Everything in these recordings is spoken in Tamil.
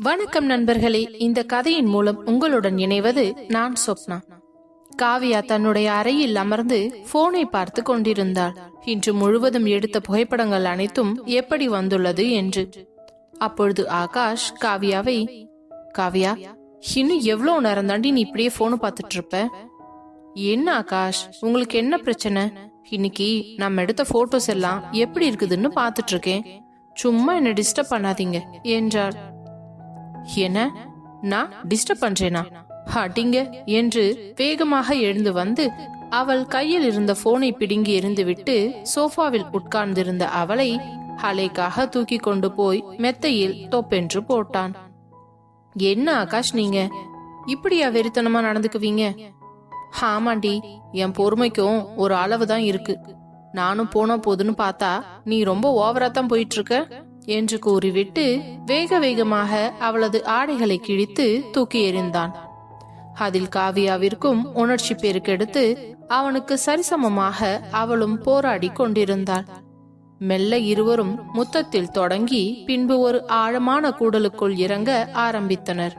வணக்கம் நண்பர்களே இந்த கதையின் மூலம் உங்களுடன் இணைவது நான் சொப்னா. காவியா தன்னுடைய அறையில் அமர்ந்து போனை பார்த்து கொண்டிருந்தாள். இன்று முழுவதும் எடுத்த புகைப்படங்கள் அனைத்தும் எப்படி வந்துள்ளது என்று. அப்பொழுது ஆகாஷ் காவியாவை காவியா இன்னும் எவ்வளவு நேரம் தாண்டி நீ இப்படியே போனை பார்த்துட்டு இருப்ப? என்ன ஆகாஷ் உங்களுக்கு என்ன பிரச்சனை? இன்னைக்கு நம்ம எடுத்த போட்டோஸ் எல்லாம் எப்படி இருக்குதுன்னு பார்த்துட்டு இருக்கேன். சும்மா என்ன டிஸ்டர்ப் பண்ணாதீங்க என்றாள். என்ன? நான் டிஸ்டர்ப் பண்றேனா? அடிங்க என்று வேகமாக எழுந்து வந்து அவள் கையில் இருந்த போனை பிடுங்கி எறிந்துவிட்டு சோஃபாவில் உட்கார்ந்திருந்த அவளை அலைக்காக தூக்கி கொண்டு போய் மெத்தையில் தொப்பென்று போட்டான். என்ன ஆகாஷ் நீங்க? இப்படியா வெறித்தனமா நடந்துக்குவீங்க? ஆமாண்டி என் பொறுமைக்கும் ஒரு அளவு தான் இருக்கு. நானும் போனா போதுன்னு பார்த்தா நீ ரொம்ப ஓவரா தான் போயிட்டு இருக்க. என்று கூறிவிட்டு வேக வேகமாக அவளது ஆடைகளை கிழித்து தூக்கி எறிந்தான். அதில் காவியாவிற்கும் உணர்ச்சி பெருக்கெடுத்து அவனுக்கு சரிசமமாக அவளும் போராடி கொண்டிருந்தாள். மெல்ல இருவரும் முத்தத்தில் தொடங்கி பின்பு ஒரு ஆழமான கூடலுக்குள் இறங்க ஆரம்பித்தனர்.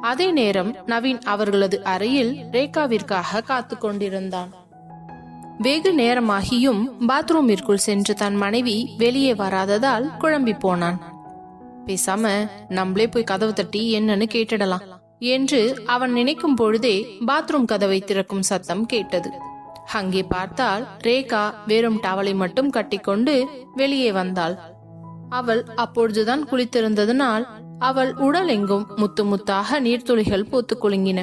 அதே நேரம் நவீன் அவர்களது அறையில் ரேகாவிற்காக காத்து கொண்டிருந்தான். வெகு நேரமாகியும் பாத்ரூமிற்குள் சென்று தன் மனைவி வெளியே வராததால் குழம்பி போனான். பேசாம நம்மளே போய் கதவு தட்டி என்னன்னு கேட்டுடலாம் என்று அவன் நினைக்கும் பொழுதே பாத்ரூம் கதவை திறக்கும் சத்தம் கேட்டது. அங்கே பார்த்தால் ரேகா வெறும் டவலை மட்டும் கட்டிக்கொண்டு வெளியே வந்தாள். அவள் அப்பொழுதுதான் குளித்திருந்ததனால் அவள் உடல் எங்கும் முத்து முத்தாக நீர்த்துளிகள் பூத்து குலுங்கின.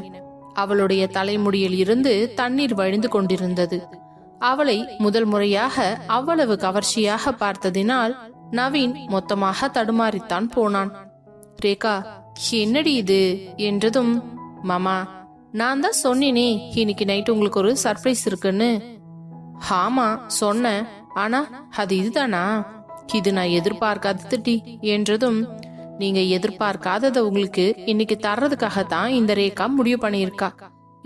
அவளுடைய தலைமுடியில் இருந்து தண்ணீர் வழிந்து கொண்டிருந்தது. அவளை முதல் முறையாக அவ்வளவு கவர்ச்சியாக பார்த்ததினால் நவீன் மொத்தமாக தடுமாறித்தான் போனான். ரேகா என்னடி இது? என்றதும் மாமா நான் தான் சொன்னேனே இன்னைக்கு நைட் உங்களுக்கு ஒரு சர்ப்ரைஸ் இருக்குன்னு. ஆமா சொன்னேன் ஆனா அது இதுதானா? இது நான் எதிர்பார்க்காத திட்டி என்றதும் நீங்க எதிர்பார்க்காதத உங்களுக்கு இன்னைக்கு தர்றதுக்காக தான் இந்த ரேகா முடிவு பண்ணியிருக்கா.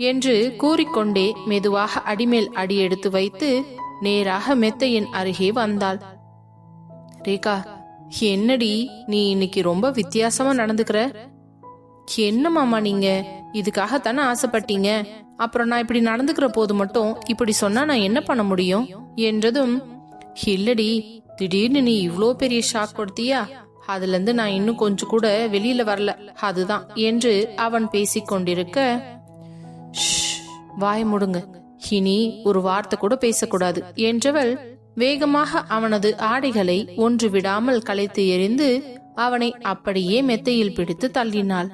என்று கூறிக்கொண்டே மெதுவாக அடிமேல் அடி எடுத்து வைத்து நேராக மெத்தையின் அருகே வந்தாள். ரேகா என்னடி நீ இன்னைக்கு ரொம்ப வித்தியாசமா நடந்துக்கிற? என்ன மாமா நீங்க? இதுக்காகத்தானே ஆசைப்பட்டீங்க? அப்புறம் நான் இப்படி நடந்துக்கிற போது மட்டும் இப்படி சொன்னா நான் என்ன பண்ண முடியும்? என்றதும் இல்லடி திடீர்னு நீ இவ்ளோ பெரிய ஷாக் கொடுத்தியா? அதுல இருந்து நான் இன்னும் கொஞ்சம் கூட வெளியில வரல. அதுதான் என்று அவன் பேசிக் கொண்டிருக்க வாய் முடுங்க. இனி ஒரு வார்த்தை கூட பேசக்கூடாது. என்றவள் வேகமாக அவனது ஆடைகளை ஒன்று விடாமல் கலைத்து எறிந்து அவனை அப்படியே மெத்தையில் பிடித்து தள்ளினாள்.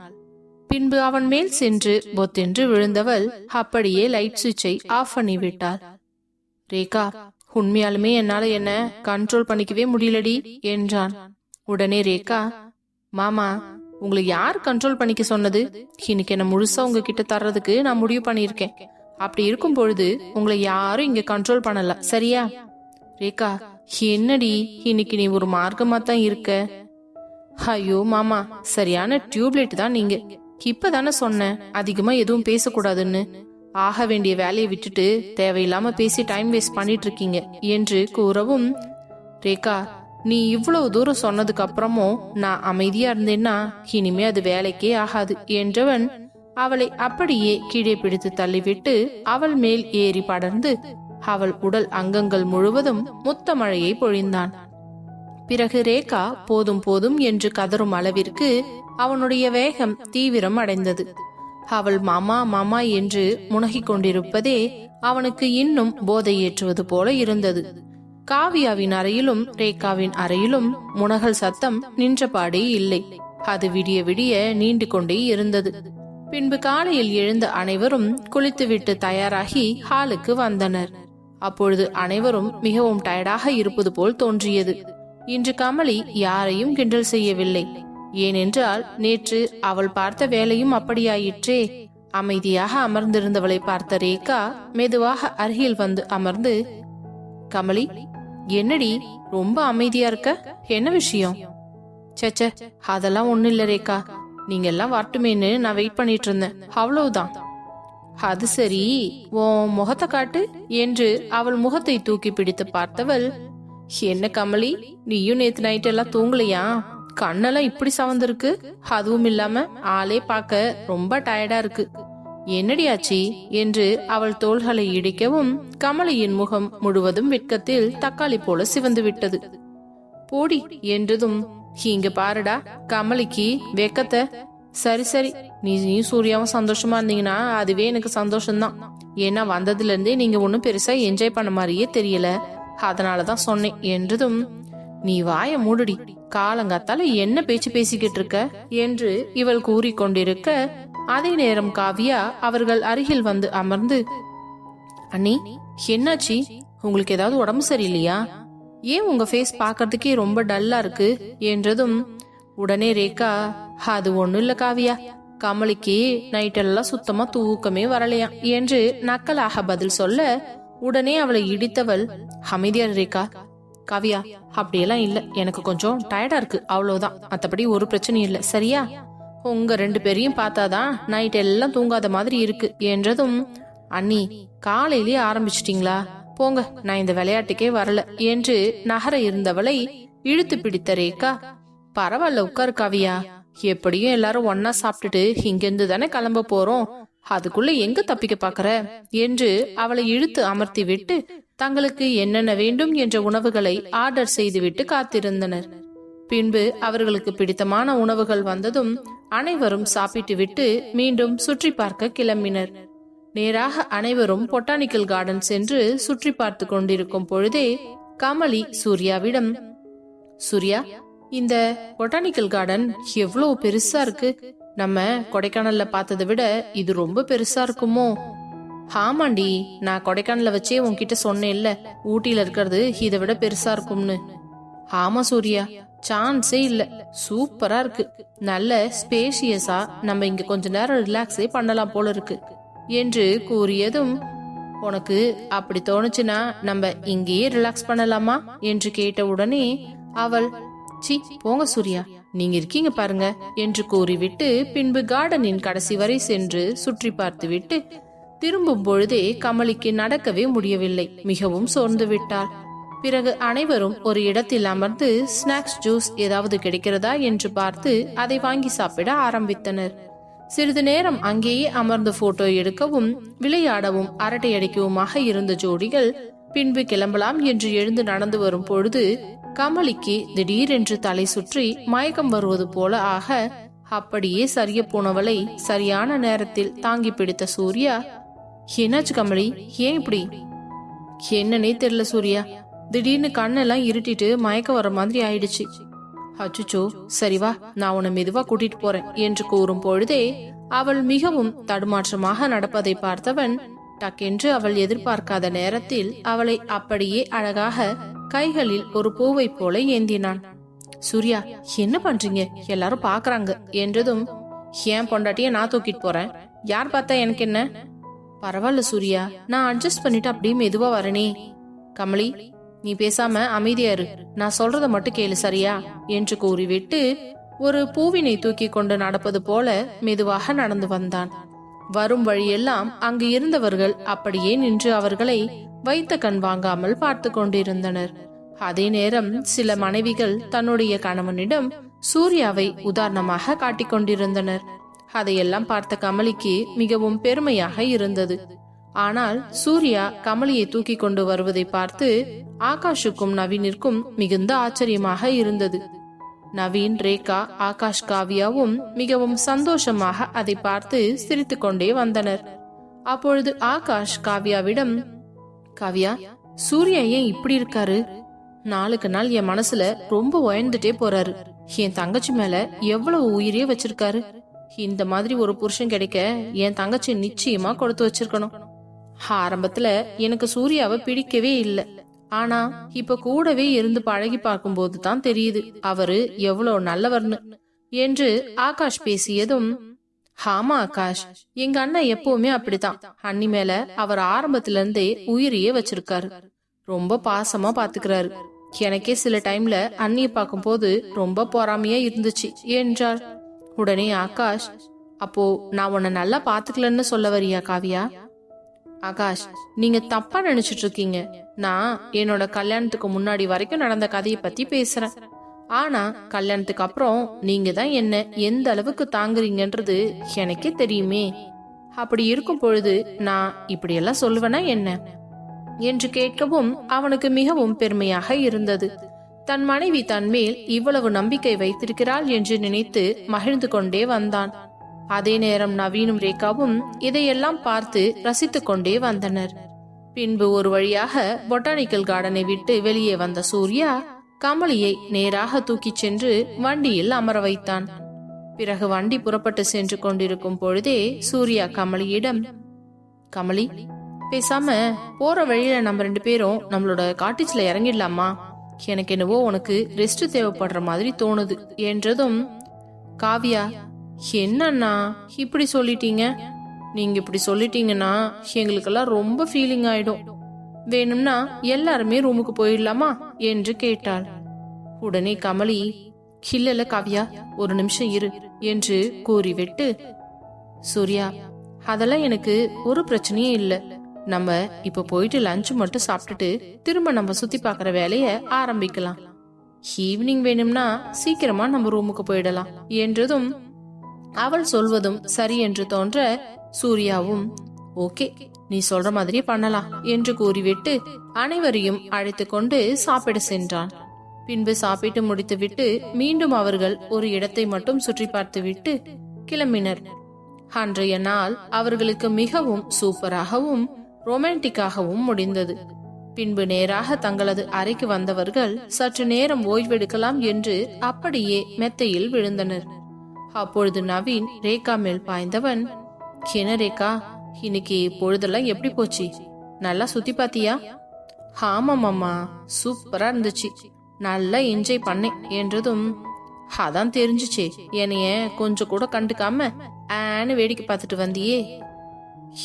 பின்பு அவன் மேல் சென்று பொத்தென்று விழுந்தவள் அப்படியே லைட் சுவிட்சை ஆஃப் பண்ணிவிட்டாள் ரேகா உண்மையாலுமே என்னால என்ன கண்ட்ரோல் பண்ணிக்கவே முடியலடி என்றான். உடனே ரேகா மாமா உங்களை யார் கண்ட்ரோல் பண்ணிக்க சொன்னது? இன்னைக்கு என்ன முழுசா உங்ககிட்ட தர்றதுக்கு நான் முடிவு பண்ணியிருக்கேன். அப்படி இருக்கும் பொழுது உங்களை யாரும் இங்க கண்ட்ரோல் பண்ணல. சரியா? ரேகா என்னடி இன்னைக்கு நீ ஒரு மார்க்கமா தான் இருக்க? ஐயோ மாமா சரியான டியூப்லைட் தான் நீங்க. இப்பதானே சொன்னேன் அதிகமா எதுவும் பேசக்கூடாதுன்னு. ஆக வேண்டிய வேலையை விட்டுட்டு தேவையில்லாம பேசி டைம் வேஸ்ட் பண்ணிட்டு இருக்கீங்க என்று கூறவும் ரேகா நீ இவ்வளவு தூரம் சொன்னதுக்கு அப்புறமும் நான் அமைதியா இருந்தேன்னா இனிமே அது வேலைக்கே ஆகாது என்றவன் அவளை அப்படியே கீழே பிடித்து தள்ளிவிட்டு அவள் மேல் ஏறி படர்ந்து அவள் உடல் அங்கங்கள் முழுவதும் முத்த மழையை பொழிந்தான். பிறகு ரேகா போதும் போதும் என்று கதறும் அளவிற்கு அவனுடைய வேகம் தீவிரம் அடைந்தது. அவள் மாமா மாமா என்று முனகிக் கொண்டிருப்பதே அவனுக்கு இன்னும் போதை ஏற்றுவது போல இருந்தது. காவியாவின் அறையிலும் ரேகாவின் அறையிலும் முனகல் சத்தம் நின்றபாடே இல்லை. அது விடிய விடிய நீண்டு கொண்டே இருந்தது. பின்பு காலையில் எழுந்த அனைவரும் குளித்துவிட்டு தயாராகி ஹாலுக்கு வந்தனர். அப்பொழுது அனைவரும் மிகவும் டயர்டாக இருப்பது போல் தோன்றியது. இன்று கமலி யாரையும் கிண்டல் செய்யவில்லை. ஏனென்றால் நேற்று அவள் பார்த்த வேலையும் அப்படியாயிற்றே. அமைதியாக அமர்ந்திருந்தவளை பார்த்த ரேகா மெதுவாக அருகில் வந்து அமர்ந்து கமலி என்னடி ரொம்ப அமைதியா இருக்க? என்ன விஷயம்? சச்ச அதெல்லாம் ஒண்ணு இல்ல ரேகா. நீங்க எல்லாம் வரட்டுமேன்னு நான் வெயிட் பண்ணிட்டு இருந்தேன். அவ்வளவுதான். அது சரி உன் முகத்தை காட்டு என்று அவள் முகத்தை தூக்கி பிடித்து பார்த்தவள் என்ன கமலி நீயும் நேத்து நைட் எல்லாம் தூங்கலையா? கண்ணெல்லாம் இப்படி சவந்திருக்கு. அதுவும் இல்லாம ஆளே பார்க்க ரொம்ப டயர்டா இருக்கு. என்னடியாச்சி என்று அவள் தோள்களை இடிக்கவும் கமலியின் முகம் முழுவதும் வெட்கத்தில் தக்காளி போல சிவந்து விட்டது. போடி என்றதும் இங்க பாருடா கமலிக்கு வெக்கத்தை. சரி சரி நீ நீ சூர்யாவும் சந்தோஷமா இருந்தீங்கன்னா அதுவே எனக்கு சந்தோஷம்தான். ஏன்னா வந்ததுல இருந்தே நீங்க ஒன்னும் பெருசா என்ஜாய் பண்ண மாதிரியே தெரியல. அதனாலதான் சொன்னேன் என்றதும் நீ வாய மூடுடி காலங்காத்தால என்ன பேச்சு பேசிக்கிட்டு இருக்க? என்று இவள் கூறிக்கொண்டிருக்க அதே நேரம் காவியா அவர்கள் அருகில் வந்து அமர்ந்து அண்ணி என்னாச்சி? உங்களுக்கு ஏதாவது உடம்பு சரியில்லையா? ஏன் உங்க ஃபேஸ் பார்க்கறதுக்கே ரொம்ப டல்லா இருக்கு? என்றதும் உடனே ரேகா அது ஒண்ணும் இல்ல காவியா. கமலிக்கு நைட்டெல்லாம் சுத்தமா தூக்கமே வரலையாம் என்று நக்கலாக பதில் சொல்ல உடனே அவளை இடித்தவள் அமைதியா ரேகா. காவியா அப்படியெல்லாம் இல்ல. எனக்கு கொஞ்சம் டயர்டா இருக்கு. அவ்வளவுதான். மத்தபடி ஒரு பிரச்சனையும் இல்ல. சரியா? உங்க ரெண்டு பேரையும் பார்த்தாதான் நைட் எல்லாம் தூங்காத மாதிரி இருக்கு. என்றதும் அண்ணி காலையிலேயே ஆரம்பிச்சிட்டீங்களா? போங்க நான் இந்த விளையாட்டுக்கே வரல என்று நகர இருந்தவளை இழுத்து பிடித்த ரேகா பரவாயில்ல உட்கார் காவியா. எப்படியும் எல்லாரும் ஒன்னா சாப்பிட்டுட்டு இங்கிருந்து தானே கிளம்ப போறோம். அதுக்குள்ள எங்க தப்பிக்க பாக்குற என்று அவளை இழுத்து அமர்த்தி விட்டு தங்களுக்கு என்னென்ன வேண்டும்? என்ற உணவுகளை ஆர்டர் செய்துவிட்டு காத்திருந்தனர். பின்பு அவர்களுக்கு பிடித்தமான உணவுகள் வந்ததும் அனைவரும் சாப்பிட்டுவிட்டு மீண்டும் சுற்றி பார்க்க கிளம்பினர். நேராக அனைவரும் பொட்டானிக்கல் கார்டன் சென்று சுற்றி பார்த்து கொண்டிருக்கும் பொழுதே கமலி சூர்யாவிடம் சூர்யா இந்த பொட்டானிக்கல் கார்டன் எவ்வளோ பெருசா இருக்கு. நம்ம கொடைக்கானல்ல பார்த்ததை விட இது ரொம்ப பெருசா இருக்குமோ? ஆமாண்டி நான் கொடைக்கானல வச்சே உன்கிட்ட சொன்னேன்ல ஊட்டியில இருக்கிறது இதை விட பெருசா இருக்கும்னு. ஆமா சூர்யா சான்ஸே இல்ல. சூப்பரா இருக்கு. நல்ல ஸ்பேஷியஸா நம்ம இங்க கொஞ்ச நேரம் ரிலாக்ஸே பண்ணலாம் போல இருக்கு. என்று கூறியதும் உனக்கு அப்படி தோணுச்சுன்னா நம்ம இங்கேயே ரிலாக்ஸ் பண்ணலாமா? என்று கேட்ட உடனே அவள் சி போங்க சூர்யா. நீங்க இருக்கீங்க பாருங்க. என்று கூறிவிட்டு பின்பு கார்டனின் கடைசி வரை சென்று சுற்றி பார்த்துவிட்டு திரும்பும் பொழுதே கமலிக்கு நடக்கவே முடியவில்லை. மிகவும் சோர்ந்து விட்டாள். பிறகு அனைவரும் ஒரு இடத்தில் அமர்ந்து ஸ்நாக்ஸ் ஜூஸ் ஏதாவது கிடைக்கிறதா என்று பார்த்து அதை வாங்கி சாப்பிட ஆரம்பித்தனர். சிறிது நேரம் அங்கேயே அமர்ந்து போட்டோ எடுக்கவும் விளையாடவும் அரட்டை அடிக்கவுமாக இருந்த ஜோடிகள் பின்பு கிளம்பலாம் என்று எழுந்து நடந்து வரும் பொழுது கமலிக்கு திடீரென்று தலை சுற்றி மயக்கம் வருவது போல ஆக அப்படியே சரிய போனவளை சரியான நேரத்தில் தாங்கி பிடித்த சூர்யா. என்னாச்சு கமலி? ஏன் இப்படி? என்னன்னே தெரியல சூர்யா. திடீர்னு கண்ணெல்லாம் இருட்டிட்டு மயக்கம் வர மாதிரி ஆயிடுச்சு. அச்சுச்சோ சரி வா நான் உன்னை மெதுவா கூட்டிட்டு போறேன் என்று கூறும் பொழுதே அவள் மிகவும் தடுமாற்றமாக நடப்பதை பார்த்தவன் டக்கென்று அவள் எதிர்பார்க்காத நேரத்தில் அவளை அப்படியே அழகாக கைகளில் ஒரு பூவை போல ஏந்தினான். சூர்யா என்ன பண்றீங்க? எல்லாரும் பாக்குறாங்க. என்றதும் ஏன் பொண்டாட்டிய நான் தூக்கிட்டு போறேன்? யார் பார்த்தா எனக்கு என்ன? பரவாயில்ல சூர்யா நான் அட்ஜஸ்ட் பண்ணிட்டு அப்படியே மெதுவா வரனே. கமலி நீ பேசாம அமைதியா இரு. நான் சொல்றத மட்டும் கேளு சரியா? என்று கூறிவிட்டு ஒரு பூவினை தூக்கி கொண்டு நடப்பது போல மெதுவாக நடந்து வந்தான். வரும் வழியெல்லாம் அங்கு இருந்தவர்கள் அப்படியே நின்று அவர்களை வைத்த கண் வாங்காமல் பார்த்து கொண்டிருந்தனர். அதே நேரம் சில மனைவிகள் தன்னுடைய கணவனிடம் சூர்யாவை உதாரணமாக காட்டிக் கொண்டிருந்தனர். அதையெல்லாம் பார்த்த கமலிக்கு மிகவும் பெருமையாக இருந்தது. ஆனால் சூர்யா கமலியை தூக்கி கொண்டு வருவதை பார்த்து ஆகாஷுக்கும் நவீனிற்கும் மிகுந்த ஆச்சரியமாக இருந்தது. நவீன் ரேகா ஆகாஷ் காவியாவும் மிகவும் சந்தோஷமாக அதை பார்த்து சிரித்துக்கொண்டே வந்தனர். அப்பொழுது ஆகாஷ் காவியாவிடம் காவியா சூர்யா ஏன் இப்படி இருக்காரு? நாளுக்கு நாள் என் மனசுல ரொம்ப உயர்ந்துட்டே போறாரு. என் தங்கச்சி மேல எவ்வளவு உயிரே வச்சிருக்காரு. இந்த மாதிரி ஒரு புருஷன் கிடைக்க என் தங்கச்சி நிச்சயமா கொடுத்து வச்சிருக்கணும். ஆரம்பத்துல எனக்கு சூர்யாவை பிடிக்கவே இல்லை. ஆனா இப்ப கூடவே இருந்து பழகி பார்க்கும்போது தான் தெரியுது அவரு எவ்வளவு நல்லவர்னு. என்று ஆகாஷ் பேசியதும் ஆமா ஆகாஷ் எங்க அண்ணன் எப்பவுமே அப்படித்தான். அண்ணி மேல அவர் ஆரம்பத்துல இருந்தே உயிரையே வச்சிருக்காரு. ரொம்ப பாசமா பாத்துக்கிறாரு. எனக்கே சில டைம்ல அண்ணிய பார்க்கும்போது ரொம்ப பொறாமையா இருந்துச்சு என்றார் உடனே ஆகாஷ் அப்போ நான் உன்னை நல்லா பாத்துக்கலன்னு சொல்ல வரியா காவியா? ஆகாஷ் நீங்க தப்பா நினைச்சிட்டு இருக்கீங்க நான் என்னோட கல்யாணத்துக்கு முன்னாடி வரைக்கும் நடந்த கதையை பத்தி பேசுறேன். ஆனா கல்யாணத்துக்கு அப்புறம் நீங்க தான் என்ன எந்த அளவுக்கு தாங்குறீங்கன்றது எனக்கே தெரியுமே. அப்படி இருக்கும் பொழுது நான் இப்படியெல்லாம் சொல்லுவேனா என்ன? என்று கேட்கவும் அவனுக்கு மிகவும் பெருமையாக இருந்தது. தன் மனைவி தன் மேல் இவ்வளவு நம்பிக்கை வைத்திருக்கிறாள் என்று நினைத்து மகிழ்ந்து கொண்டே வந்தான். அதே நேரம் நவீனும் ரேகாவும் இதையெல்லாம் பார்த்து ரசித்து கொண்டே வந்தனர். பின்பு ஒரு வழியாக பொட்டானிக்கல் கார்டனை விட்டு வெளியே வந்த சூர்யா கமலியை நேராக தூக்கிச் சென்று வண்டியில் அமர வைத்தான். பிறகு வண்டி புறப்பட்டு சென்று கொண்டிருக்கும் பொழுதே சூர்யா கமலியிடம் கமலி பேசாம போற வழியில நம்ம ரெண்டு பேரும் நம்மளோட காட்டேஜ்ல இறங்கிடலாமா? எனக்கு என்னவோ உனக்கு ரெஸ்ட் தேவைப்படுற மாதிரி தோணுது என்றதும் காவியா என்னண்ணா இப்படி சொல்லிட்டீங்க? நீங்க இப்படி சொல்லிட்டீங்கன்னா எங்களுக்கெல்லாம் ரொம்ப ஃபீலிங் ஆயிடும். வேணும்னா எல்லாருமே ரூமுக்கு போயிடலாமா? என்று கேட்டாள். உடனே கமலி இல்லல காவியா ஒரு நிமிஷம் இரு என்று கூறிவிட்டு சூர்யா அதெல்லாம் எனக்கு ஒரு பிரச்சனையும் இல்ல. நம்ம இப்ப போயிட்டு லஞ்ச் மட்டும் சாப்பிட்டுட்டு திரும்ப நம்ம சுத்தி பாக்குற வேலைய ஆரம்பிக்கலாம். ஈவினிங் வேணும்னா சீக்கிரமா நம்ம ரூமுக்கு போயிடலாம் என்றதும் அவள் சொல்வதும் சரி என்று தோன்ற சூர்யாவும் ஓகே நீ சொல்ற மாதிரி பண்ணலாம் என்று கூறிவிட்டு அனைவரையும் அழைத்து கொண்டு சாப்பிட சென்றான். பின்பு சாப்பிட்டு முடித்துவிட்டு மீண்டும் அவர்கள் ஒரு இடத்தை மட்டும் சுற்றி பார்த்துவிட்டு கிளம்பினர். அன்றைய நாள் அவர்களுக்கு மிகவும் சூப்பராகவும் ரொமான்டிக்காகவும் முடிந்தது. பின்பு நேராக தங்களது அறைக்கு வந்தவர்கள் சற்று நேரம் ஓய்வெடுக்கலாம் என்று அப்படியே மெத்தையில் விழுந்தனர். அப்பொழுது நவீன் ரேகா மேல் பாய்ந்தவன் என்ன ரேகா இன்னைக்கு பொழுதெல்லாம் எப்படி போச்சு? நல்லா சுத்தி பாத்தியா? ஆமாமாமா சூப்பரா இருந்துச்சு. நல்லா என்ஜாய் பண்ணேன் என்றதும் அதான் தெரிஞ்சுச்சே. என்னைய கொஞ்சம் கூட கண்டுக்காம ஆன்னு வேடிக்கை பார்த்துட்டு வந்தியே.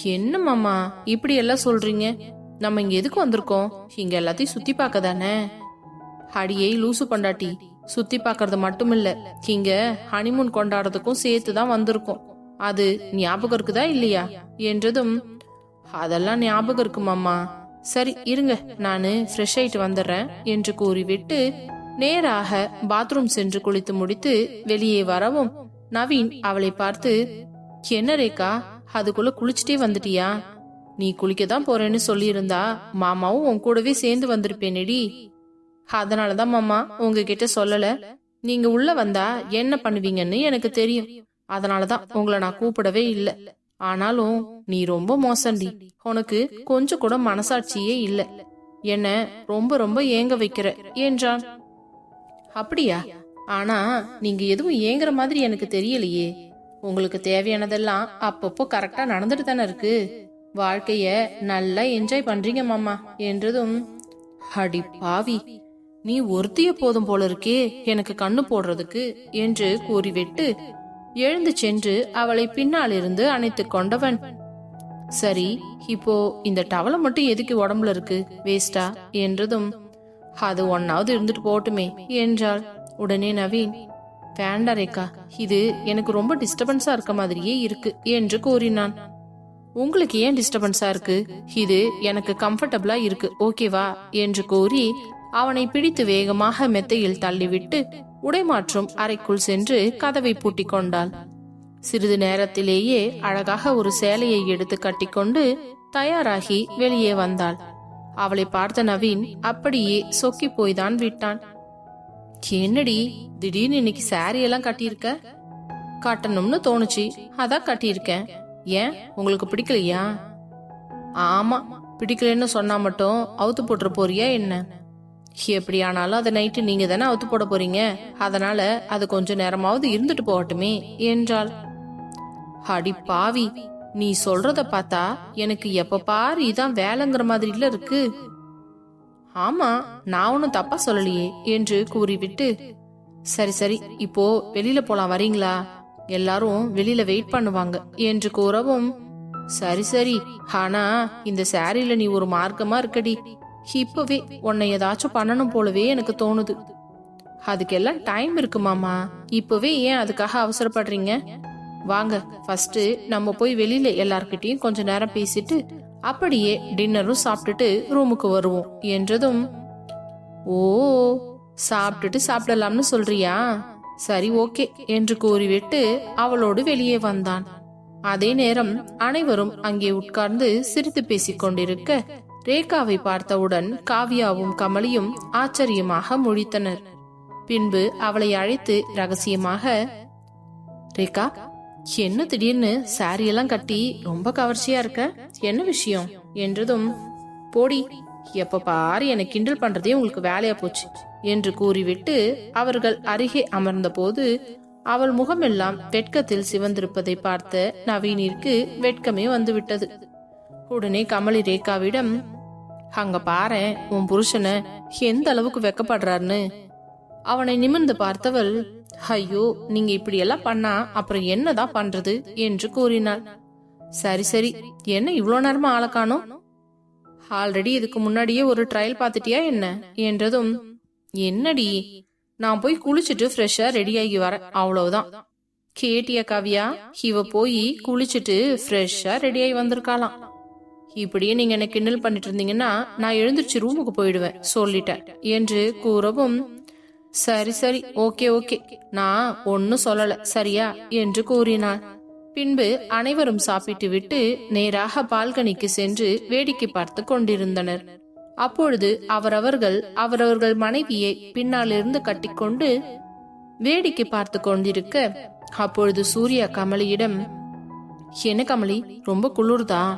என்ன மாமா இப்படி எல்லாம் சொல்றீங்க? நம்ம இங்க எதுக்கு வந்திருக்கோம்? இங்க எல்லாத்தையும் சுத்தி பார்க்க தானே அடியே லூசு பண்டாட்டி சுத்தி பாக்குறது மட்டும் இல்ல இங்க ஹனிமூன் கொண்டாடுறதுக்கும் சேர்த்து தான் வந்திருக்கோம். அது ஞாபகம் இருக்குதா இல்லையா? என்றதும் அதெல்லாம் ஞாபகம் இருக்கு மாமா. சரி இருங்க. நானு ஃப்ரெஷ் ஆயிட்டு வந்துடுறேன் என்று கூறிவிட்டு நேராக பாத்ரூம் சென்று குளித்து முடித்து வெளியே வரவும் நவீன் அவளை பார்த்து என்ன ரேகா அதுக்குள்ள குளிச்சுட்டே வந்துட்டியா? நீ குளிக்க தான் போறேன்னு சொல்லியிருந்தா மாமாவும் உன் கூடவே சேர்ந்து வந்திருப்பேனேடி. அதனாலதான் மாமா உங்ககிட்ட சொல்லல. நீங்க உள்ள வந்தா என்ன பண்ணுவீங்கன்னு எனக்கு தெரியும். அதனாலதான் உங்களை நான் கூப்பிடவே இல்ல. ஆனாலும் நீ ரொம்ப மோசண்டி உனக்கு கொஞ்சம் கூட மனசாட்சியே இல்ல. என்ன ரொம்ப ரொம்ப ஏங்க வைக்கிற. என்றான். அப்படியா? ஆனா நீங்க எதுவும் ஏங்குற மாதிரி எனக்கு தெரியலையே. உங்களுக்கு தேவையானதெல்லாம் அப்பப்போ கரெக்டா நடந்துட்டு தானே இருக்கு. வாழ்க்கைய நல்லா என்ஜாய் பண்றீங்க மாமா என்றதும் அடி பாவி நீ ஒருத்திய போதும் போல இருக்கே எனக்கு கண்ணு போடுறதுக்கு என்று கூறிவிட்டு எழுந்து சென்று அவளை பின்னால் இருந்து அணைத்துக் கொண்டவன். சரி இப்போ இந்த டவலை மட்டும் எதுக்கு உடம்புல இருக்கு வேஸ்டா என்றதும் அது ஒன்னாவது இருந்துட்டு போட்டுமே என்றாள். உடனே நவீன் வேண்டா ரேகா இது எனக்கு ரொம்ப டிஸ்டர்பன்ஸா இருக்க மாதிரியே இருக்கு என்று கூறினான். உங்களுக்கு ஏன் டிஸ்டர்பன்ஸா இருக்கு? இது எனக்கு கம்ஃபர்டபுளா இருக்கு ஓகேவா என்று கூறி அவனை பிடித்து வேகமாக மெத்தையில் தள்ளிவிட்டு உடைமாற்றும் அறைக்குள் சென்று கதவை பூட்டிக் கொண்டாள். சிறிது நேரத்திலேயே அழகாக ஒரு சேலையை எடுத்து கட்டிக்கொண்டு தயாராகி வெளியே வந்தாள். அவளை பார்த்த நவீன் அப்படியே சொக்கி போய்தான் விட்டான். என்னடி திடீர்னு இன்னைக்கு சாரி எல்லாம் கட்டியிருக்க? கட்டணும்னு தோணுச்சு. அதான் கட்டியிருக்கேன். ஏன்? உங்களுக்கு பிடிக்கலையா? ஆமா. பிடிக்கலன்னு சொன்னா மட்டும் அவுத்து போட்டுற போறியா என்ன? எப்படி ஆனாலும் அதை நைட்டு நீங்க தானே அவுத்து போட போறீங்க. அதனால அது கொஞ்ச நேரமாவது இருந்துட்டு போகட்டுமே என்றாள். அடி பாவி நீ சொல்றத பார்த்தா எனக்கு எப்ப பாரு இதான் வேலைங்கிற மாதிரில இருக்கு. ஆமா நான் ஒன்னும் தப்பா சொல்லலையே என்று கூறிவிட்டு சரி சரி இப்போ வெளியில போலாம் வரீங்களா? எல்லாரும் வெளியில வெயிட் பண்ணுவாங்க என்று கூறவும் சரி சரி ஆனா இந்த சாரியில நீ ஒரு மார்க்கமா இருக்கடி இப்பவே உன்னை ஏதாச்சும் பண்ணணும் போலவே எனக்கு தோணுது. அதுக்கெல்லாம் டைம் இருக்கு மாமா. இப்பவே ஏன் அதுக்காக அவசரப்படுறீங்க? வாங்க ஃபர்ஸ்ட் நம்ம போய் வெளியில எல்லார்கிட்டயும் கொஞ்ச நேரம் பேசிட்டு அப்படியே டின்னரும் சாப்பிட்டுட்டு ரூமுக்கு வருவோம். என்றதும் ஓ சாப்பிட்டுட்டு சாப்பிடலாம்னு சொல்றியா? சரி ஓகே என்று கூறிவிட்டு அவளோடு வெளியே வந்தான். அதே நேரம் அனைவரும் அங்கே உட்கார்ந்து சிரித்து பேசிக் கொண்டிருக்க ரேகாவை பார்த்தவுடன் காவியாவும் கமலியும் ஆச்சரியமாக முழித்தனர். பின்பு அவளை அழைத்து ரகசியமாக ரேகா என்ன திடீர்னு சாரியெல்லாம் கட்டி ரொம்ப கவர்ச்சியா இருக்க? என்ன விஷயம்? என்றதும் போடி எப்ப பாரு என்னை கிண்டல் பண்றதே உங்களுக்கு வேலையா போச்சு என்று கூறிவிட்டு அவர்கள் அருகே அமர்ந்தபோது அவள் முகமெல்லாம் வெட்கத்தில் சிவந்திருப்பதை பார்த்த நவீனிற்கு வெட்கமே வந்துவிட்டது. உடனே கமலி ரேகாவிடம் அங்க பாரேன் உன் புருஷனை எந்த அளவுக்கு வெக்கப்படுறாருன்னு. அவனை நிமிர்ந்து பார்த்தவள் ஐயோ நீங்க இப்படி எல்லாம் பண்ணா அப்புறம் என்னதான் பண்றது? என்று கூறினாள். சரி சரி என்ன இவ்வளோ நேரமா ஆளை காணோம்? ஆல்ரெடி இதுக்கு முன்னாடியே ஒரு ட்ரையல் பார்த்துட்டியா என்ன? என்றதும் என்னடி நான் போய் குளிச்சுட்டு ஃப்ரெஷ்ஷா ரெடியாகி வரேன் அவ்வளவுதான். கேட்டியா காவியா? இவ போய் குளிச்சுட்டு ஃப்ரெஷ்ஷா ரெடியாகி வந்திருக்காளாம். இப்படியே நீங்க என்ன கிண்டல் பண்ணிட்டு இருந்தீங்கன்னா நான் எழுந்திருச்சு ரூமுக்கு போயிடுவேன் சொல்லிட்டேன் என்று கூறவும் சரி சரி ஓகே ஓகே நான் ஒன்னும் சொல்லல சரியா? என்று கூறினாள் பின்பு அனைவரும் சாப்பிட்டு விட்டு நேராக பால்கனிக்கு சென்று வேடிக்கை பார்த்து கொண்டிருந்தனர். அப்பொழுது அவரவர்கள் அவரவர்கள் மனைவியை பின்னாலிருந்து கட்டிக்கொண்டு வேடிக்கை பார்த்து கொண்டிருக்க அப்பொழுது சூர்யா கமலியிடம் என்ன கமலி ரொம்ப குளிர்தான்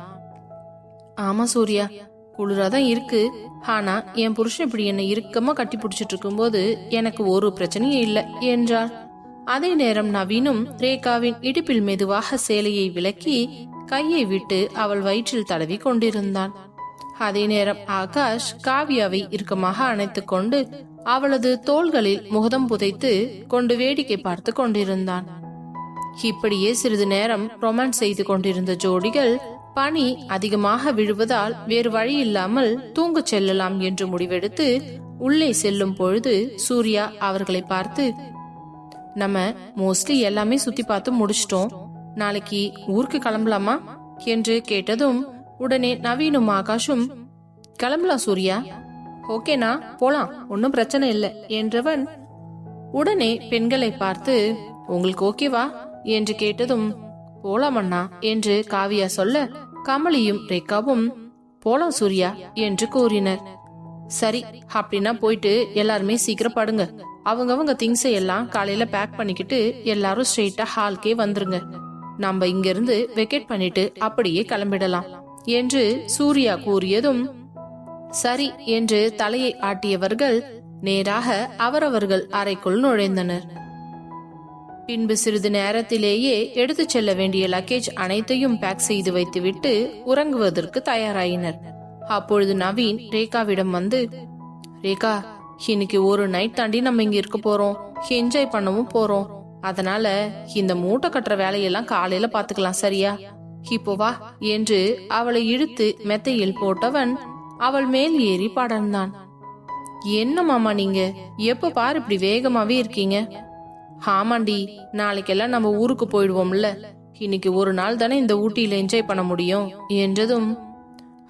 ஆமா சூர்யா குளிராதான் இருக்கு. ஆனா என் புருஷன் இப்படி என்னை இறுக்கமா கட்டி பிடிச்சிட்டு இருக்கும்போது எனக்கு ஒரு பிரச்சனையும் இல்லை என்றார் அதே நேரம் நவீனும் ரேகாவின் இடுப்பில் மெதுவாக சேலையை விலக்கி கையை விட்டு அவள் வயிற்றில் தடவி கொண்டிருந்தான். அதே நேரம் ஆகாஷ் காவியாவை இறுக்கமாக அணைத்துக் கொண்டு அவளது தோள்களில் முகதம் புதைத்து கொண்டு வேடிக்கை பார்த்து கொண்டிருந்தான். இப்படியே சிறிது நேரம் ரொமான்ஸ் செய்து கொண்டிருந்த ஜோடிகள் பனி அதிகமாக விழுவதால் வேறு வழி இல்லாமல் தூங்கச் செல்லலாம் என்று முடிவெடுத்து உள்ளே செல்லும் பொழுது சூர்யா அவர்களை பார்த்து நம்ம மோஸ்ட்லி எல்லாமே சுத்தி பார்த்து முடிச்சிட்டோம். நாளைக்கு ஊருக்கு கிளம்பலாமா? என்று கேட்டதும் உடனே நவீனும் ஆகாஷும் கிளம்பலாம் சூர்யா? ஓகேனா போலாம் ஒன்னும் பிரச்சனை இல்லை என்றவன் உடனே பெண்களை பார்த்து உங்களுக்கு ஓகேவா? என்று கேட்டதும் போலாம் அண்ணா என்று காவியா சொல்ல கமலியும் ரேகாவும் போலாம் சூர்யா என்று கூறினர். சரி அப்படின்னா போயிட்டு எல்லாருமே சீக்கிரம் படுங்க. அவங்கவங்க திங்ஸை எல்லாம் காலையில பேக் பண்ணிக்கிட்டு எல்லாரும் ஸ்ட்ரெயிட்டா ஹால்கே வந்துருங்க. நம்ம இங்க இருந்து வெக்கேட் பண்ணிட்டு அப்படியே கிளம்பிடலாம் என்று சூர்யா கூறியதும் சரி என்று தலையை ஆட்டியவர்கள் நேராக அவரவர்கள் அறைக்குள் நுழைந்தனர். பின்பு சிறிது நேரத்திலேயே எடுத்துச் செல்ல வேண்டிய லக்கேஜ் அனைத்தையும் பேக் செய்து வைத்துவிட்டு உறங்குவதற்கு தயாராயினர். அப்பொழுது நவீன் ரேகாவிடம் வந்து ரேகா இன்னைக்கு ஒரு நைட் தாண்டி நம்ம இங்க இருக்க போறோம். என்ஜாய் பண்ணவும் போறோம். அதனால இந்த மூட்டை கட்டுற வேலையெல்லாம் காலையில பாத்துக்கலாம் சரியா? இப்போ வா என்று அவளை இழுத்து மெத்தையில் போட்டவன் அவள் மேல் ஏறி படர்ந்தான். என்ன மாமா நீங்க? எப்ப பாரு இப்படி வேகமாவே இருக்கீங்க? ஆமாண்டி நாளைக்கெல்லாம் நம்ம ஊருக்கு போயிடுவோம்ல. இன்னைக்கு ஒரு நாள் தானே இந்த ஊட்டியில என்ஜாய் பண்ண முடியும் என்றதும்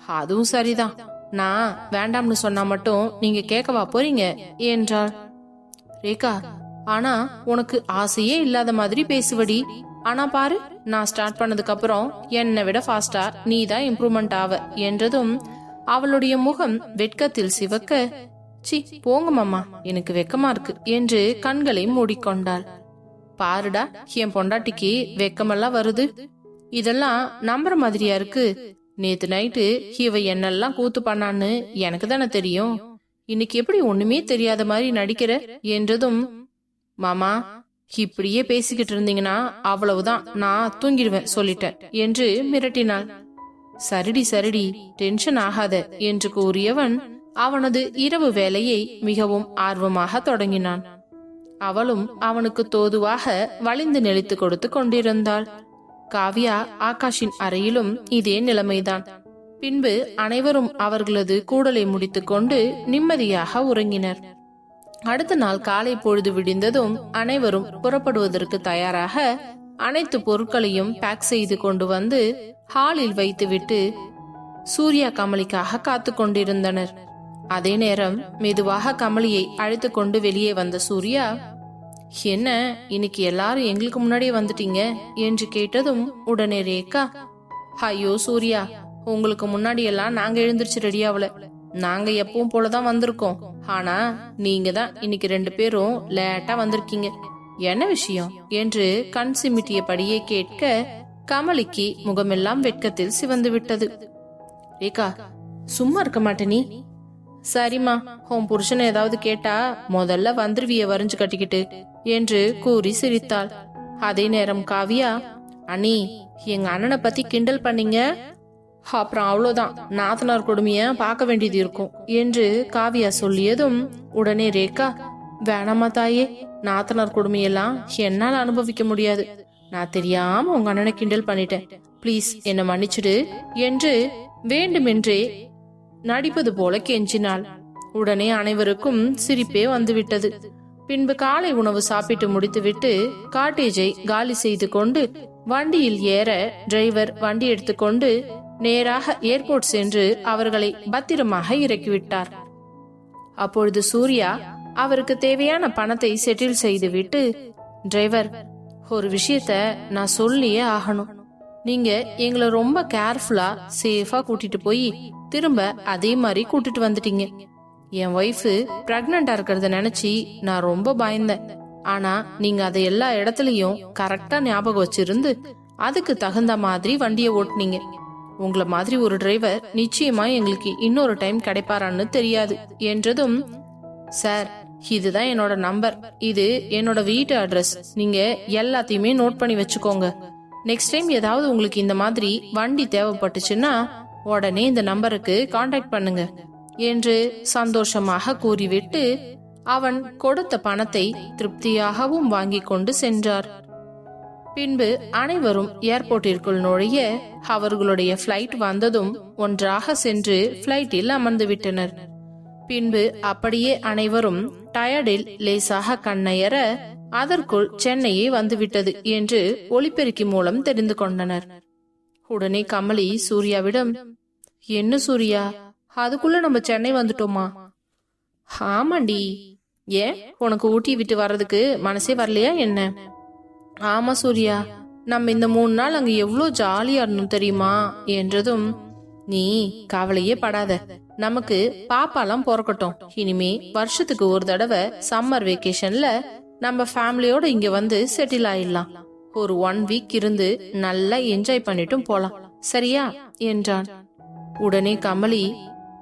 அதுவும் சரிதான். நான் வேண்டாம்னு சொன்னா மட்டும் நீங்க கேட்கவா போறீங்க? என்றாள். ரேகா ஆனா உனக்கு ஆசையே இல்லாத மாதிரி பேசுவடி. ஆனா பாரு நான் ஸ்டார்ட் பண்ணதுக்கு அப்புறம் என்னை விட ஃபாஸ்டா நீ தான் இம்ப்ரூவ்மெண்ட் ஆவ என்றதும் அவளுடைய முகம் வெட்கத்தில் சிவக்க சி போங்க மாமா. எனக்கு வெக்கமா இருக்கு என்று கண்களை மூடிக்கொண்டாள். பாருடா என் பொண்டாட்டிக்கு வெக்கமெல்லாம் வருது. இதெல்லாம் நம்புற மாதிரியா இருக்கு? நேத்து நைட்டு இவ என்னெல்லாம் கூத்து பண்ணான்னு எனக்கு தானே தெரியும். இன்னைக்கு எப்படி ஒண்ணுமே தெரியாத மாதிரி நடிக்கிற என்றதும் மாமா இப்படியே பேசிக்கிட்டு இருந்தீங்கன்னா அவ்வளவுதான் நான் தூங்கிடுவேன் சொல்லிட்டேன் என்று மிரட்டினாள். சரிடி சரிடி டென்ஷன் ஆகாத என்று கூறியவன் அவனது இரவு வேலையை மிகவும் ஆர்வமாக தொடங்கினான். அவளும் அவனுக்கு தோதுவாக வலிந்து நெளித்து கொடுத்து கொண்டிருந்தாள். காவியா ஆகாஷின் அறையிலும் இதே நிலைமைதான். பின்பு அனைவரும் அவர்களது கூடலை முடித்துக்கொண்டு நிம்மதியாக உறங்கினர். அடுத்த நாள் காலை பொழுது விடிந்ததும் அனைவரும் புறப்படுவதற்கு தயாராக அனைத்து பொருட்களையும் பேக் செய்து கொண்டு வந்து ஹாலில் வைத்துவிட்டு சூர்யா கமலிக்காக காத்து கொண்டிருந்தனர். அதே நேரம் மெதுவாக கமலியை அழைத்து கொண்டு வெளியே வந்த சூர்யா என்ன இன்னைக்கு எல்லாரும் எங்களுக்கு முன்னாடியே வந்துட்டீங்க? என்று கேட்டதும் உடனே ரேக்கா ஐயோ சூர்யா உங்களுக்கு முன்னாடி எல்லாம் நாங்க எழுந்திருச்சு ரெடி ஆகல நாங்க எப்பவும் போலதான் வந்திருக்கோம். ஆனா நீங்க தான் இன்னைக்கு ரெண்டு பேரும் லேட்டா வந்திருக்கீங்க. என்ன விஷயம்? என்று கண் சிமிட்டியபடியே கேட்க கமலிக்கு முகமெல்லாம் வெட்கத்தில் சிவந்து விட்டது. ரேகா சும்மா இருக்க மாட்டே நீ. சரிம்மா உன் புருஷன் ஏதாவது கேட்டா முதல்ல வந்துருவிய வரைஞ்சு கட்டிக்கிட்டு என்று கூறி சிரித்தாள். அதே நேரம் காவியா அண்ணி எங்க அண்ணனை பத்தி கிண்டல் பண்ணீங்க? அப்புறம் அவ்வளோதான். நாத்தனார் கொடுமைய பார்க்க வேண்டியது இருக்கும் என்று காவியா சொல்லியதும் உடனே ரேகா வேணாமா தாயே நாத்தனார் கொடுமையெல்லாம் என்னால் அனுபவிக்க முடியாது. நான் தெரியாம உங்க அண்ணனை கிண்டல் பண்ணிட்டேன். ப்ளீஸ் என்ன மன்னிச்சிடு என்று வேண்டுமென்றே நடிப்பது போல கெஞ்சினாள். உடனே அனைவருக்கும் சிரிப்பே வந்துவிட்டது. பின்பு காலை உணவு சாப்பிட்டு முடித்துவிட்டு காட்டேஜை காலி செய்து கொண்டு வண்டியில் ஏற டிரைவர் வண்டி எடுத்துக்கொண்டு நேராக ஏர்போர்ட் சென்று அவர்களை பத்திரமாக இறக்கிவிட்டார். அப்பொழுது சூர்யா அவருக்கு தேவையான பணத்தை செட்டில் செய்துவிட்டு டிரைவர் ஒரு விஷயத்த நான் சொல்லியே ஆகணும். நீங்க எங்களை ரொம்ப கேர்ஃபுல்லா சேஃபா கூட்டிட்டு போய் திரும்ப அதே மாதிரி கூட்டிட்டு வந்துட்டீங்க. என் ஒய்ஃபு பிரெக்னண்டா இருக்கிறத நினைச்சு நான் ரொம்ப பயந்தேன். ஆனா நீங்க அதை எல்லா இடத்துலயும் கரெக்டா ஞாபகம் வச்சிருந்து அதுக்கு தகுந்த மாதிரி வண்டியை ஓட்டுனீங்க. உங்கள மாதிரி ஒரு டிரைவர் நிச்சயமா எங்களுக்கு இன்னொரு டைம் கிடைப்பாரான்னு தெரியாது. என்றதும் சார் இதுதான் என்னோட நம்பர் இது என்னோட வீட்டு அட்ரஸ் நீங்க எல்லாத்தையுமே நோட் பண்ணி வச்சுக்கோங்க. நெக்ஸ்ட் டைம் ஏதாவது உங்களுக்கு இந்த மாதிரி வண்டி தேவைப்பட்டுச்சுன்னா உடனே இந்த நம்பருக்கு காண்டாக்ட் பண்ணுங்க என்று சந்தோஷமாக கூறிவிட்டு அவன் கொடுத்த பணத்தை திருப்தியாகவும் வாங்கி கொண்டு சென்றார். பின்பு அனைவரும் ஏர்போர்ட்டிற்குள் நுழைய அவர்களுடைய பிளைட் வந்ததும் ஒன்றாக சென்று ஃப்ளைட்டில் அமர்ந்துவிட்டனர். பின்பு அப்படியே அனைவரும் டயர்டில் லேசாக கண்ணையற அதற்குள் சென்னையே வந்துவிட்டது என்று ஒளிபெருக்கி மூலம் தெரிந்து கொண்டனர். உடனே கமலி சூர்யாவிடம் என்ன சூர்யா? அதுக்குள்ள நம்ம சென்னை வந்துட்டோமா? ஆமாண்டி. ஏன்? உனக்கு ஊட்டி விட்டு வர்றதுக்கு மனசே வரலையா என்ன? ஆமா சூர்யா. நம்ம இந்த மூணு நாள் அங்க எவ்வளோ ஜாலியா இருந்தோம் தெரியுமா? என்றதும் நீ கவலையே படாத. நமக்கு பாப்பாலாம் பிறக்கட்டும். இனிமே வருஷத்துக்கு ஒரு தடவை சம்மர் வெக்கேஷன்ல நம்ம ஃபேமிலியோட இங்க வந்து செட்டில் ஆயிடலாம். ஒரு ஒன் வீக் இருந்து நல்லா என்ஜாய் பண்ணிட்டும் போலாம். சரியா? என்றான். உடனே கமலி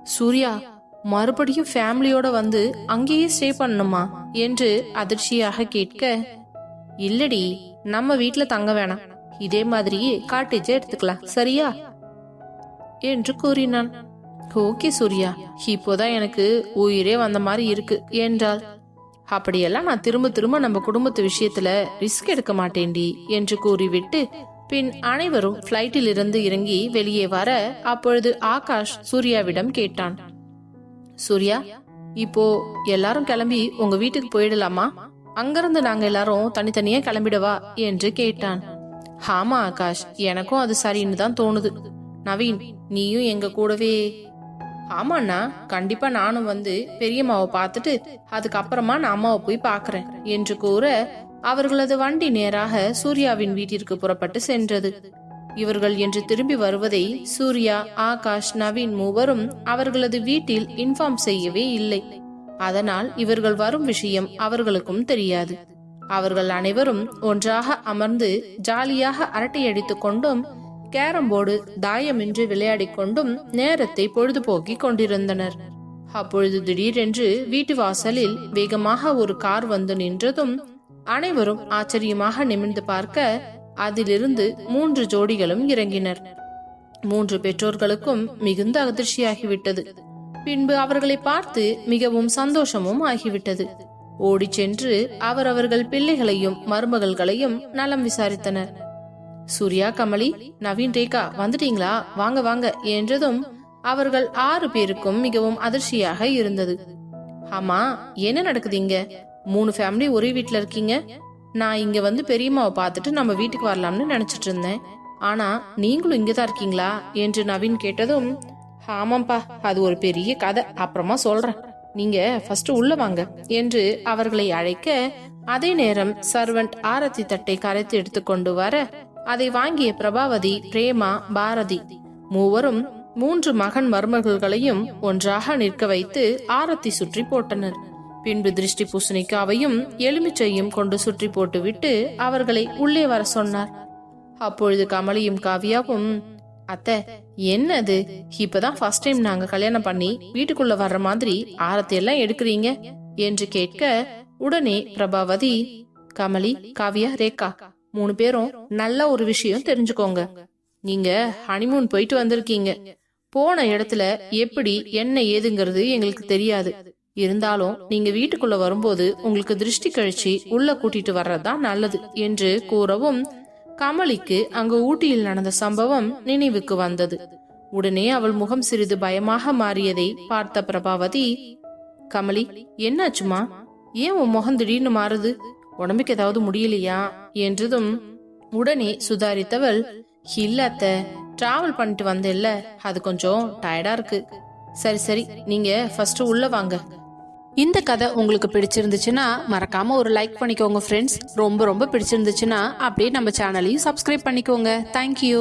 சூர்யா மறுபடியும் ஃபேமிலியோட வந்து அங்கேயே ஸ்டே பண்ணணுமா? என்று அதிர்ச்சியாக கேட்க இல்லடி நம்ம வீட்ல தங்க வேணாம். இதே மாதிரியே காட்டேஜ் எடுத்துக்கலாம். சரியா? என்று கூறினான். ஓகே சூர்யா. இப்போதான் எனக்கு உயிரே வந்த மாதிரி இருக்கு என்றாள். அப்படியெல்லாம் நான் திரும்ப திரும்ப நம்ம குடும்பத்து விஷயத்துல ரிஸ்க் எடுக்க மாட்டேன்டி என்று கூறிவிட்டு பின் அனைவரும் பிளைட்டில் இருந்து இறங்கி வெளியே வர அப்பொழுது ஆகாஷ் சூர்யாவிடம் கேட்டான். சூர்யா இப்போ எல்லாரும் கிளம்பி உங்க வீட்டுக்கு போயிடலாமா? அங்கிருந்து நாங்க எல்லாரும் தனித்தனியா கிளம்பிடவா? என்று கேட்டான். ஆமா ஆகாஷ் எனக்கும் அது சரின்னு தான் தோணுது. நவீன் நீயும் எங்க கூடவே ஆமாண்ணா கண்டிப்பா நானும் வந்து பெரியம்மாவை பார்த்துட்டு அதுக்கப்புறமா நான் அம்மாவை போய் பாக்குறேன் என்று கூற அவர்களது வண்டி நேராக சூர்யாவின் வீட்டிற்கு புறப்பட்டு சென்றது. இவர்கள் என்று திரும்பி வருவதை சூர்யா ஆகாஷ் நவீன் மூவரும் அவர்களது வீட்டில் இன்ஃபார்ம் செய்யவே இல்லை. அதனால் இவர்கள் வரும் விஷயம் அவர்களுக்கும் தெரியாது. அவர்கள் அனைவரும் ஒன்றாக அமர்ந்து ஜாலியாக அரட்டையடித்துக் கொண்டும் கேரம் போர்டு தாயமின்றி விளையாடிக் கொண்டும் நேரத்தை பொழுதுபோக்கிக் கொண்டிருந்தனர். அப்பொழுது திடீரென்று வீட்டு வாசலில் வேகமாக ஒரு கார் வந்து நின்றதும் அனைவரும் ஆச்சரியமாக நிமிர்ந்து பார்க்க அதிலிருந்து மூன்று ஜோடிகளும் இறங்கினர். மூன்று பெற்றோர்களுக்கும் மிகுந்த அதிர்ச்சியாகிவிட்டது. பின்பு அவர்களை பார்த்து மிகவும் சந்தோஷமும் ஆகிவிட்டது. ஓடிச் சென்று அவரவர்கள் பிள்ளைகளையும் மருமகள்களையும் நலம் விசாரித்தனர். சூர்யா கமலி நவீன் ரேகா வந்துட்டீங்களா? வாங்க வாங்க என்றதும் அவர்கள் ஆறு பேருக்கும் மிகவும் அதிர்ச்சியாக இருந்தது. ஆமா என்ன நடக்குது இங்க? மூணு ஃபேமிலி ஒரே வீட்டுல இருக்கீங்க. நான் இங்க வந்து பெரியம்மாவை பார்த்துட்டு நம்ம வீட்டுக்கு வரலாம்னு நினைச்சிட்டு இருந்தேன். ஆனா நீங்களும் இங்கதான் இருக்கீங்களா? என்று நவீன் கேட்டதும் ஆமாம்பா அது ஒரு பெரிய கதை. அப்புறமா சொல்றேன். நீங்க ஃபர்ஸ்ட் உள்ள வாங்க என்று அவர்களை அழைக்க அதே நேரம் சர்வன்ட் ஆரத்தி தட்டை கரைத்து எடுத்துக்கொண்டு வர அதை வாங்கிய பிரபாவதி பிரேமா பாரதி. மூவரும் மூன்று மகன் மருமகள்களையும் ஒன்றாக நிற்க வைத்து ஆரத்தி சுற்றி போட்டனர். பின்பு திருஷ்டி பூசணிக்காவையும் எலுமிச்சையும் கொண்டு சுற்றி போட்டுவிட்டு அவர்களை உள்ளே வர சொன்னார். அப்பொழுது கமலியும் காவியாவும் அத்தை என்னது? இப்பதான் ஃபர்ஸ்ட் டைம் நாங்க கல்யாணம் பண்ணி வீட்டுக்குள்ள வர்ற மாதிரி ஆரத்தி எல்லாம் எடுக்கிறீங்க? என்று கேட்க உடனே பிரபாவதி கமலி காவியா ரேகா மூணு பேரும் நல்ல ஒரு விஷயம் தெரிஞ்சுக்கோங்க. நீங்க ஹனிமூன் போயிட்டு வந்திருக்கீங்க. போன இடத்துல எப்படி என்ன ஏதுங்கிறது எங்களுக்கு தெரியாது. இருந்தாலும் நீங்க வீட்டுக்குள்ள வரும்போது உங்களுக்கு திருஷ்டி கழிச்சு உள்ள கூட்டிட்டு வர்றதுதான் நல்லது என்று கூறவும் கமலிக்கு அங்கு ஊட்டியில் நடந்த சம்பவம் நினைவுக்கு வந்தது. உடனே அவள் முகம் சிறிது பயமாக மாறியதை பார்த்த பிரபாவதி கமலி என்னாச்சுமா? ஏன் உன் முகம் திடீர்னு மாறுது? உடம்புக்கு ஏதாவது முடியலையா? என்றதும் உடனே சுதாரித்தவள் இல்ல அத்தை டிராவல் பண்ணிட்டு வந்தேல்ல அது கொஞ்சம் டயர்டா இருக்கு. சரி சரி நீங்க ஃபர்ஸ்ட் உள்ள வாங்க. இந்த கதை உங்களுக்கு பிடிச்சிருந்துச்சுன்னா மறக்காம ஒரு லைக் பண்ணிக்கோங்க ஃப்ரெண்ட்ஸ் ரொம்ப ரொம்ப பிடிச்சிருந்துச்சுன்னா அப்படியே நம்ம சேனலையும் சப்ஸ்கிரைப் பண்ணிக்கோங்க. தேங்க்யூ